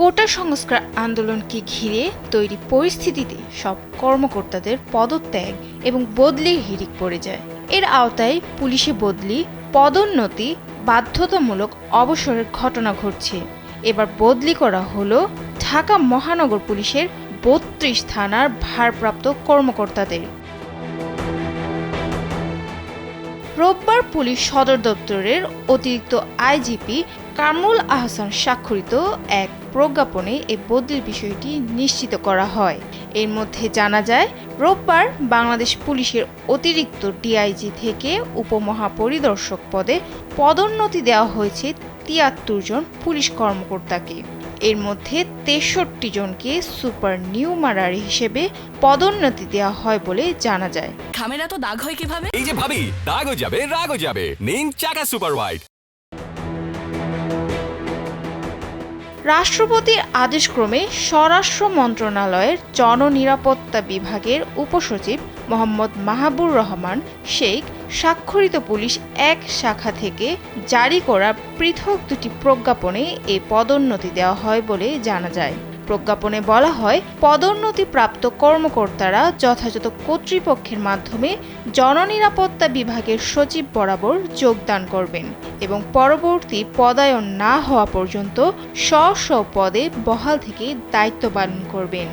কোটা সংস্কার আন্দোলনকে ঘিরে তৈরি পরিস্থিতিতে সব কর্মকর্তাদের পদত্যাগ এবং বদলির হিড়িক পড়ে যায়। এর আওতায় পুলিশে বদলি, পদোন্নতি, বাধ্যতামূলক অবসরের ঘটনা ঘটছে। এবার বদলি করা হলো ঢাকা মহানগর পুলিশের বত্রিশ থানার ভারপ্রাপ্ত কর্মকর্তাদের। রোববার পুলিশ সদর দপ্তরের অতিরিক্ত আইজিপি কামরুল আহসান স্বাক্ষরিত এক প্রজ্ঞাপনে এই বদলির বিষয়টি নিশ্চিত করা হয়। এর মধ্যে জানা যায় রোববার বাংলাদেশ পুলিশের অতিরিক্ত ডিআইজি থেকে উপমহাপরিদর্শক পদে পদোন্নতি দেওয়া হয়েছে তিয়াত্তর জন পুলিশ কর্মকর্তাকে। এর মধ্যে তেষট্টি জনকে সুপার নিউমারারি হিসেবে পদোন্নতি দেওয়া হয় বলে জানা যায়। খামের তো দাগ হয় কীভাবে? এই যে ভাবি দাগও যাবে রাগও যাবে। নিন চাকা সুপার হোয়াইট রাষ্ট্রপতির আদেশক্রমে স্বরাষ্ট্র মন্ত্রণালয়ের জননিরাপত্তা বিভাগের উপসচিব মোহাম্মদ মাহাবুর রহমান শেখ স্বাক্ষরিত পুলিশ এক শাখা থেকে জারি করা পৃথক দুটি প্রজ্ঞাপনে এ পদোন্নতি দেওয়া হয় বলে জানা যায়। প্রজ্ঞাপনে বলা হয়, পদোন্নতিপ্রাপ্ত কর্মকর্তারা যথাযথ কর্তৃপক্ষের মাধ্যমে জননিরাপত্তা বিভাগের সচিব বরাবর যোগদান করবেন এবং পরবর্তী পদায়ন না হওয়া পর্যন্ত স্ব স্ব পদে বহাল থেকে দায়িত্ব পালন করবেন।